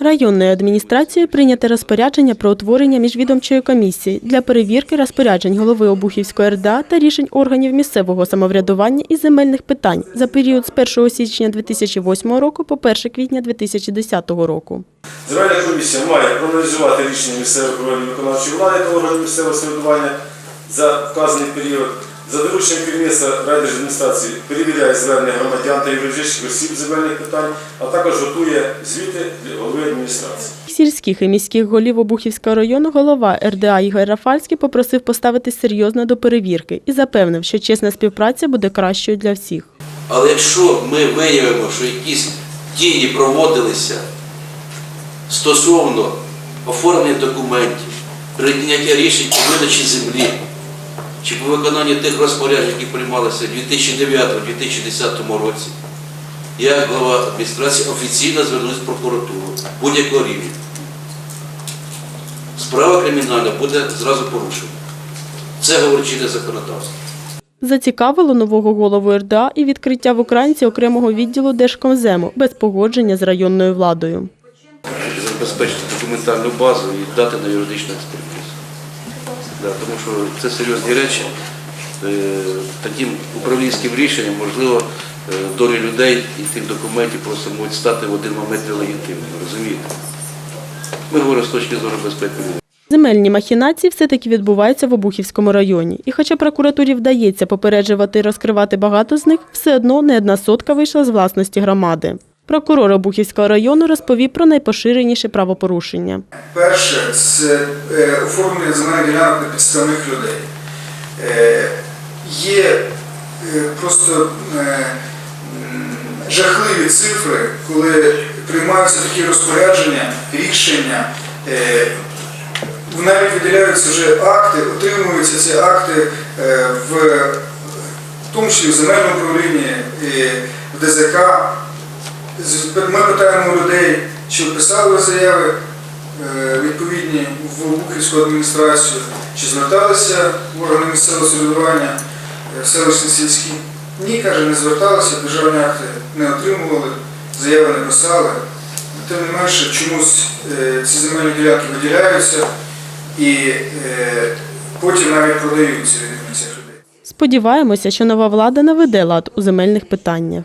Районною адміністрацією прийняте розпорядження про утворення міжвідомчої комісії для перевірки розпоряджень голови Обухівської РДА та рішень органів місцевого самоврядування і земельних питань за період з 1 січня 2008 року по 1 квітня 2010 року. Земельна комісія має проаналізувати рішення місцевих органів виконавчої влади та органів місцевого самоврядування за вказаний період. За дорученням керівництва райдержадміністрації перевіряє звернення громадян та юридичних осіб земельних питань, а також готує звіти для голови адміністрації. Сільських і міських голів Обухівського району голова РДА Ігор Рафальський попросив поставитись серйозно до перевірки і запевнив, що чесна співпраця буде кращою для всіх. Але якщо ми виявимо, що якісь дії проводилися стосовно оформлення документів, прийняття рішень по видачі землі чи по виконанню тих розпоряджень, які приймалися у 2009-2010 році, я, як голова адміністрації, офіційно звернусь в прокуратуру будь-якого рівня. Справа кримінальна буде зразу порушена. Це говорить чинне законодавство. Зацікавило нового голову РДА і відкриття в Українці окремого відділу Держкомзему без погодження з районною владою. забезпечити документальну базу і дати на юридичну експертизу. Да, тому що це серйозні речі. Е, Таким управлінським рішенням, можливо, е, долі людей і тих документів просто можуть стати в один момент нелегітимними, розумієте? Ми говоримо з точки зору безпеки. Земельні махінації все-таки відбуваються в Обухівському районі. І хоча прокуратурі вдається попереджувати і розкривати багато з них, все одно не одна сотка вийшла з власності громади. Прокурор Обухівського району розповів про найпоширеніші правопорушення. Перше це е, оформлення земельних ділянок на підставних людей. Е, Є е, просто жахливі цифри, коли приймаються такі розпорядження, рішення. Навіть виділяються вже акти, отримуються ці акти в тому числі в земельному управлінні, в ДЗК. Ми питаємо людей, чи писали заяви е, відповідні в Буківську адміністрацію, чи зверталися в органи місцевого самоврядування, е, селищні сільські. Ні, каже, не зверталися, державні акти не отримували, заяви не писали. Тим не менше, чомусь е, ці земельні ділянки виділяються і потім навіть продаються від цих людей. Сподіваємося, що нова влада наведе лад у земельних питаннях.